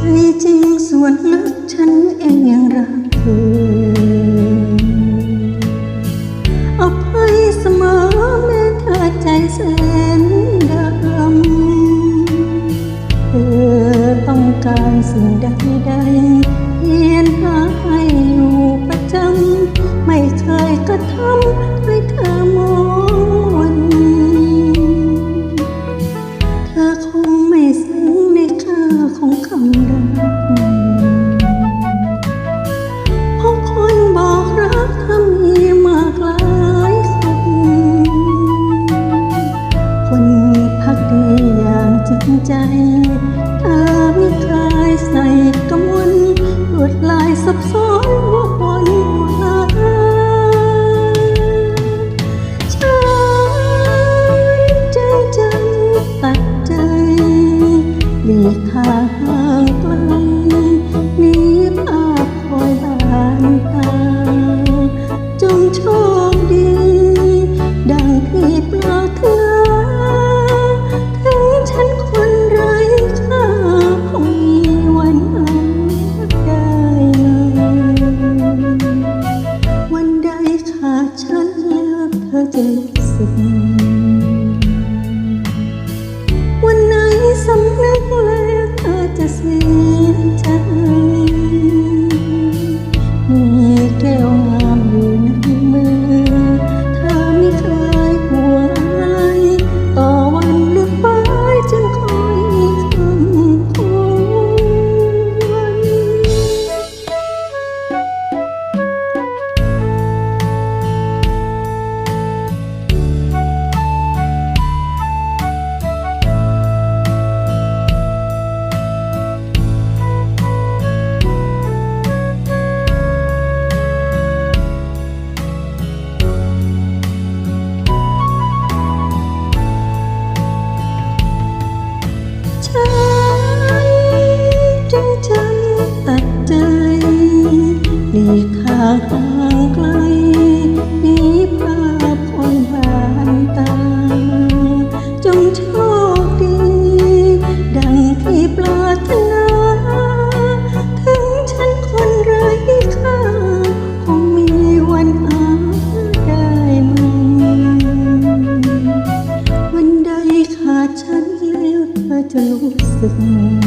ใจจริงส่วนลึกฉันเองยังรักเธอเอาไปเสมอแม้เธอใจแสนดำเธอต้องการสิ่งใดใดเยียนหาให้อยู่ประจำไม่เคยกระทำ ดีอย่างจริงใจ เธอไม่เคยใส่กมลลวดลายซับซ้อน days ago. จากตาไกลมีภาพคนผ่านตา จงโชคดี ดังที่ปรารถนา ถึงฉันคนไร้ค่า คงมีวันอาได้มันวันใดขาดฉันแล้วเธอจะรู้สึก